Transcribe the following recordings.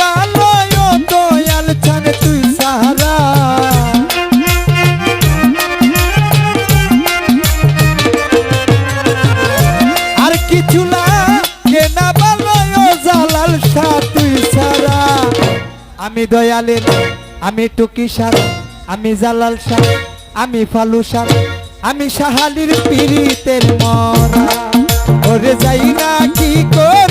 ভালো দয়াল সারা। সারা। আমি আমি টুকি সার, আমি জালাল শাহ, আমি ফালু শাহ, আমি সাহালির পীড়িতের মরা। ওরে যাই না কি করবে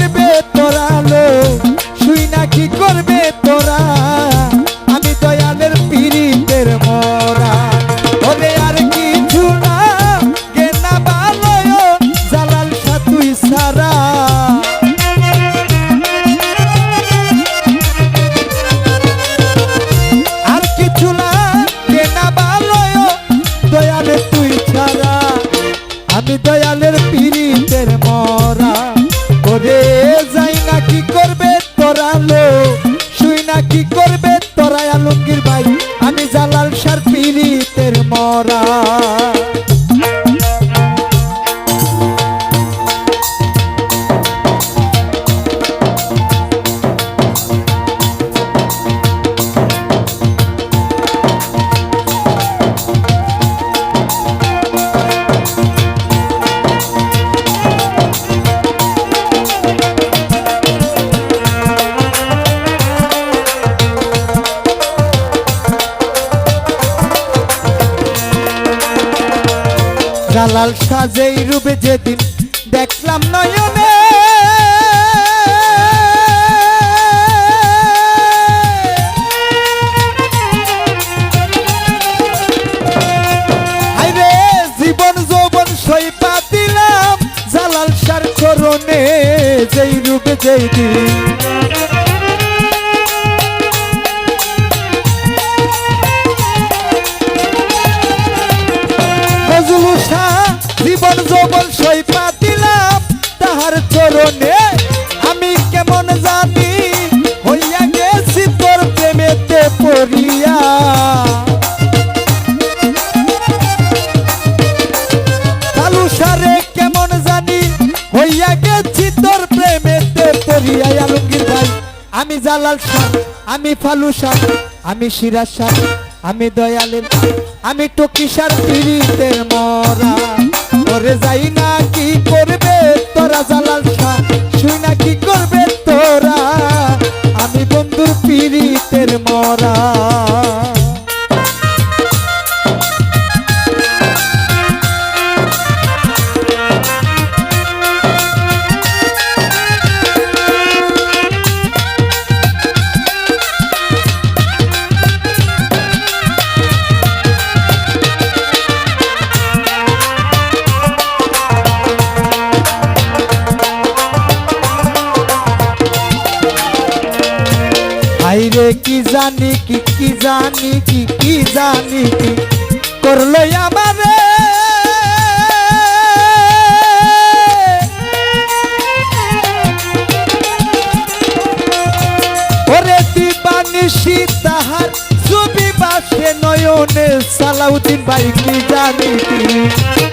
কি করবে? জালাল সাজেই রূপে যেদিন। দেখলাম নয়নে। জালাল সার চরণে যেই রূপে যেই দিন। জালাল শাহ আমি ফালু শাহ আমি সিরাজ শাহ আমি দয়ালের আমি টকিসার পীড়িতের মরা। ওরে যাই না কি করবে? জানি কি কি জানি কি কি জানি কি করল আমারে? সালাউদ্দিন ভাই কি জানি কি?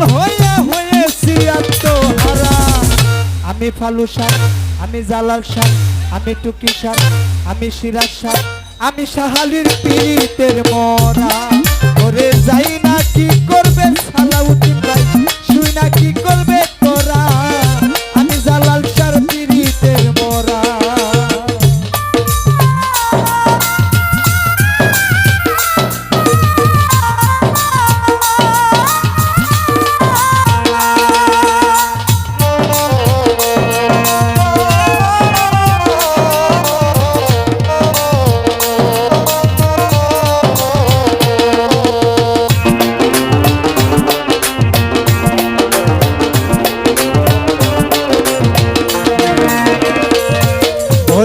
পাগল আত্মহারা আমি ফালু সাপ আমি জালাল সাপ আমি টুকি সাপ আমি সিরাজ সাপ আমি সাহালির পীড়িতের মরা।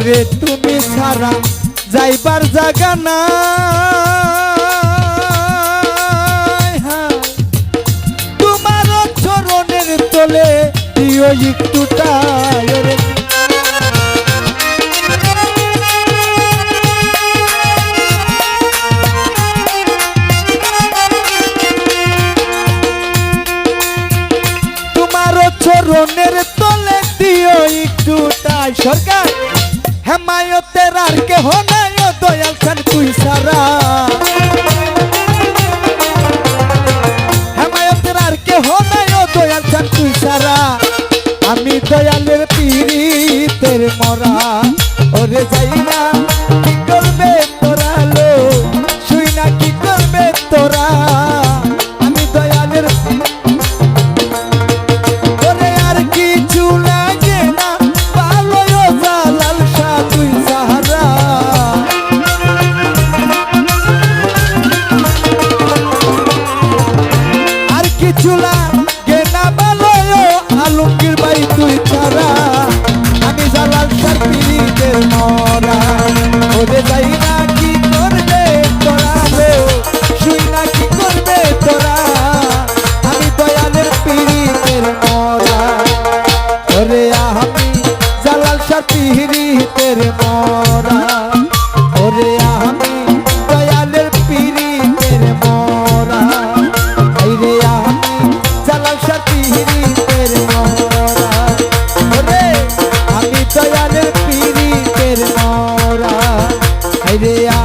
ওরে তুমি ছাড়া যাইবার জাগা না তোমার চরণের তোলে তোমার চরণের তলে দিও একটু টাই সরকার। ওরে যাই না। কি করবে তোরা লো শুই না, কি করবে তোরা? আমি দয়ালের ওরে আর কিছু লাগে না ভালো জালাল শাহ, তুই সাহারা। আর কিছু লাগে baby, I.